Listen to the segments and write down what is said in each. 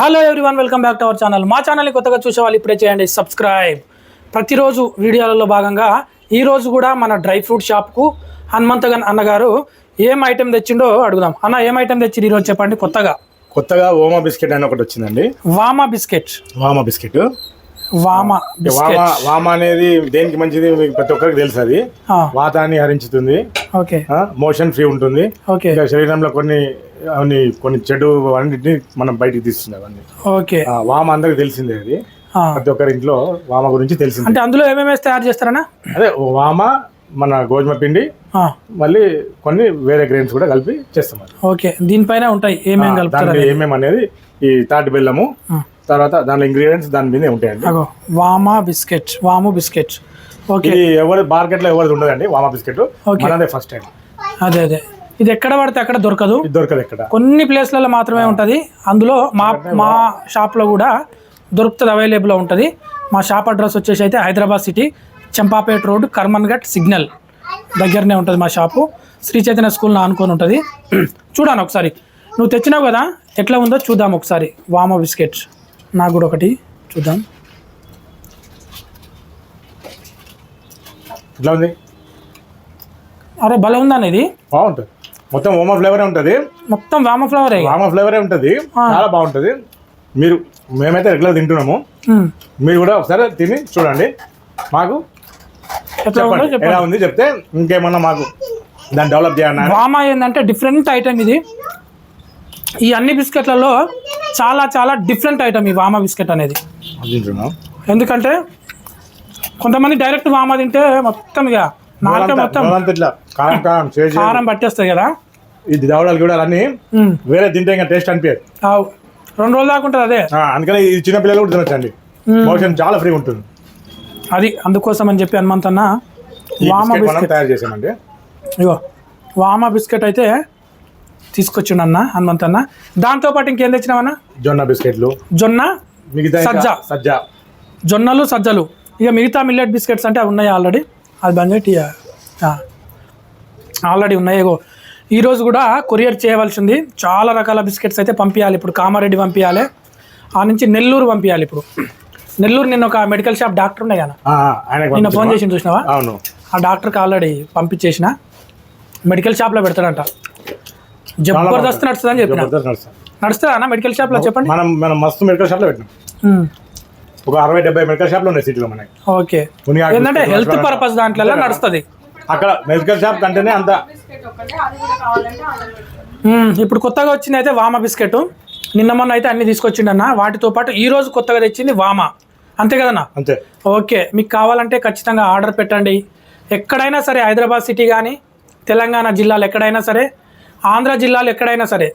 Hello everyone welcome back to our channel మా ఛానల్ని కొత్తగా చూసే వాళ్ళు ఇప్పుడే చేయండి సబ్స్క్రైబ్ ప్రతిరోజు వీడియోలలో భాగంగా ఈ రోజు కూడా మన డ్రై ఫ్రూట్ షాప్కు హనుమంతగన్ అన్నగారు ఏం ఐటెం తెచ్చిండో అడుగుదాం. అన్న ఏం ఐటెం తెచ్చి ఈరోజు చెప్పండి కొత్తగా? కొత్తగా ఓమా బిస్కెట్ అని ఒకటి వచ్చిందండి. వామా బిస్కెట్. వామా బిస్కెట్. వామా వామా వామా అనేది దేనికి మంచిది మీకు ప్రతి ఒక్కరికి తెలుసు అది. వాతాన్ని హరించుతుంది. ఓకే. మోషన్ ఫ్రీ ఉంటుంది. ఓకే. శరీరంలో కొన్ని అవన్నీ కొన్ని చెడు అన్నింటిని మనం బయటికి తీస్తుంది అవన్నీ. ఓకే. వామ అందరికి తెలిసిందే అది. ప్రతి ఒక్కరి ఇంట్లో వామ గురించి తెలిసింది. అంటే అందులో ఏమేమి తయారు చేస్తారన్నా? అదే వామ మన గోధుమ పిండి మళ్ళీ కొన్ని వేరే గ్రెయిన్స్ కూడా కలిపి చేస్తాం. ఓకే. దీనిపైన ఉంటాయి ఏమేమి కలుపుతారు ఏమేమి అనేది. ఈ తాటి బెల్లము. తర్వాత దాని ఇంగ్రీడియంట్స్ దాని మీదే ఉంటాయండి. వామా బిస్కెట్ వాము బిస్కెట్. ఓకే. ఎవరు మార్కెట్లో ఎవరిది ఉండదండి వామా బిస్కెట్. మనదే ఫస్ట్ టైం అదే అదే. ఇది ఎక్కడ పడితే అక్కడ దొరకదు. దొరకదు ఇక్కడ కొన్ని ప్లేస్లలో మాత్రమే ఉంటుంది. అందులో మా మా షాప్లో కూడా దొరుకుతుంది అవైలబుల్ ఉంటుంది. మా షాప్ అడ్రస్ వచ్చేసి అయితే Hyderabad city Champapeta road Karmanghat signal దగ్గరనే ఉంటుంది మా షాపు. శ్రీ చైతన్య స్కూల్ ఆనుకొని ఉంటుంది. చూడాను ఒకసారి. నువ్వు తెచ్చినావు కదా? ఎట్లా ఉందో చూద్దాం ఒకసారి. వామ బిస్కెట్. నాకు కూడా ఒకటి చూద్దాం. ఇట్లా ఉంది? అరే భలే ఉందని ఇది? బాగుంటుంది. మొత్తం ఓమా ఫ్లేవరే ఉంటుంది. మొత్తం వామ ఫ్లవరే వామా ఫ్లేవరే ఉంటుంది. చాలా బాగుంటుంది. మీరు మేమైతే రెగ్యులర్ తింటున్నాము. మీరు కూడా ఒకసారి తిని చూడండి. మాకు ఎట్లా ఉందో ఎలా ఉంది చెప్తే ఇంకేమన్నా మాకు దాన్ని డెవలప్ చేయాలన్నా? వామా ఏంటంటే డిఫరెంట్ ఐటమ్ ఇది. ఈ అన్ని బిస్కెట్లలో చాలా చాలా డిఫరెంట్ ఐటమ్ ఈ వామా బిస్కెట్ అనేది. ఎందుకంటే కొంతమంది డైరెక్ట్ వామా తింటే మొత్తం ఇక నాలుక మొత్తం కారం కారం చేసి కారం పట్టేస్తుంది కదా. ఇది దవడాలు కూడా అన్నీ. వేరే తింటే ఇంకా టేస్ట్ అనిపించదు. రెండు రోజులు దాకా ఉంటుంది అదే. అందుకని ఇది చిన్న పిల్లలు కూడా తినొచ్చండి. మోషన్ చాలా ఫ్రీ ఉంటుంది. అది అందుకోసం అని చెప్పి హనుమంతన్న ఈ వామ బిస్కెట్ తయారు చేసామండి. ఇగో వామ బిస్కెట్ అయితే తీసుకొచ్చిండన్న హనుమంతన్న. దాంతోపాటు ఇంకేం తెచ్చినామన్నా జొన్న బిస్కెట్లు. జొన్న మిగతా సజ్జ. సజ్జ. జొన్నలు సజ్జలు. ఇక మిగతా మిల్లెట్ బిస్కెట్స్ అంటే అవి ఉన్నాయి ఆల్రెడీ అది బంద్ పెట్టి ఆల్రెడీ ఉన్నాయి ఈరోజు కూడా కొరియర్ చేయవలసింది. చాలా రకాల బిస్కెట్స్ అయితే పంపించాలి ఇప్పుడు. కామారెడ్డి పంపించాలి ఆ నుంచి నెల్లూరు పంపించాలి ఇప్పుడు. నెల్లూరు నిన్న ఒక మెడికల్ షాప్ డాక్టర్ ఉన్నాయి కదా? నిన్న ఫోన్? చేసి చూసినావా? అవును. ఆ డాక్టర్కి ఆల్రెడీ పంపించేసిన. మెడికల్ షాప్లో పెడతాడంట. జబర్దస్త్ నడుస్తుందని చెప్పిన? జబర్దస్త్ నడుస్తుంది. నడుస్తుందా అన్న మెడికల్ షాప్లో చెప్పండి? మనం మనం మస్తు మెడికల్ షాప్లో పెట్టినాం. ఉమ్, ఒక అరవై డెబ్బై మెడికల్ షాప్లు ఉన్నాయి సిటీలో మనకి. ఓకే. ఏంటంటే హెల్త్ నడుస్తుంది. పర్పస్ దాంట్లో నడుస్తుంది. అక్కడ మెడికల్ షాప్ కంటేనే అంత. ఇప్పుడు కొత్తగా వచ్చింది అయితే వామ బిస్కెట్. నిన్న మొన్న అయితే అన్ని తీసుకొచ్చిండన్న వాటితో పాటు ఈ రోజు కొత్తగా తెచ్చింది వామ. అంతే కదన్నా? అంతే. ఓకే. మీకు కావాలంటే ఖచ్చితంగా ఆర్డర్ పెట్టండి. ఎక్కడైనా సరే హైదరాబాద్ సిటీ కానీ తెలంగాణ జిల్లాలు ఎక్కడైనా సరే ఆంధ్ర జిల్లాలు ఎక్కడైనా సరే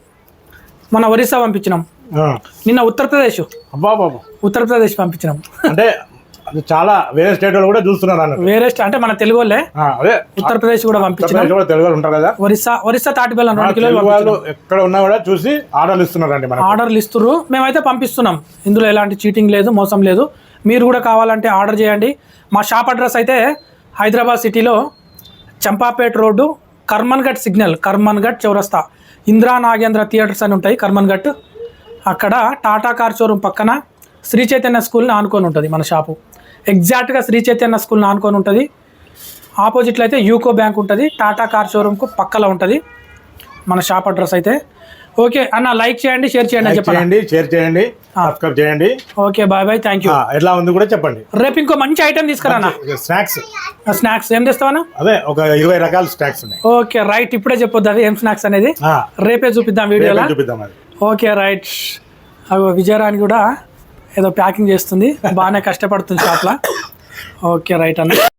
మన ఒరిస్సా పంపించినాం. నిన్న ఉత్తరప్రదేశ్. అబ్బా బాబా ఉత్తరప్రదేశ్ పంపించినాం. అంటే అది చాలా వేరే స్టేట్ వాళ్ళు కూడా చూస్తున్నారు వేరే అంటే మన తెలుగు వాళ్ళే ఉత్తరప్రదేశ్ కూడా పంపించినాం. తెలుగు ఉంటారు కదా. ఒరిస్సా ఒరిస్సా తాటిబెల్లం ఆ రెండు కిలోలు ఎక్కడ ఉన్నా కూడా చూసి ఆర్డర్లు ఇస్తున్నారండి ఆర్డర్లు ఇస్తుర్రు. మేమైతే పంపిస్తున్నాం. ఇందులో ఎలాంటి చీటింగ్ లేదు మోసం లేదు. మీరు కూడా కావాలంటే ఆర్డర్ చేయండి. మా షాప్ అడ్రస్ అయితే హైదరాబాద్ సిటీలో చంపాపేట్ రోడ్డు కర్మన్ఘట్ సిగ్నల్ కర్మన్ఘట్ చౌరస్తా. ఇందిరా నాగేంద్ర థియేటర్స్ అని ఉంటాయి కర్మన్ఘట్. అక్కడ టాటా కార్ షోరూమ్ పక్కన శ్రీ చైతన్య స్కూల్ని ఆనుకొని ఉంటుంది మన షాపు. ఎగ్జాక్ట్గా శ్రీ చైతన్య స్కూల్ని ఆనుకొని ఉంటుంది. ఆపోజిట్లో అయితే యూకో బ్యాంక్ ఉంటుంది. టాటా కార్ షోరూమ్కు పక్కలో ఉంటుంది. మన షాప్ అడ్రస్ అయితే ఓకే అన్న లైక్ చేయండి షేర్ చేయండి చెప్పండి షేర్ చేయండి సబ్స్క్రైబ్ చేయండి. Okay bye bye thank you. ఎట్లా ఉంది కూడా చెప్పండి. రేపు ఇంకో మంచి ఐటెం తీసుకురా అన్న స్నాక్స్. స్నాక్స్. ఏం తెస్తావన్నా? అదే ఒక ఇరవై రకాల స్నాక్స్ ఉన్నాయి. ఓకే రైట్ ఇప్పుడే చెప్పొద్దు అది ఏం స్నాక్స్ అనేది. రేపే చూపిద్దాం వీడియోలో? చూపిద్దాం ఓకే రైట్. అవి విజయరాణి కూడా ఏదో ప్యాకింగ్ చేస్తుంది. బాగానే కష్టపడుతుంది షాప్లో. ఓకే రైట్ అన్న.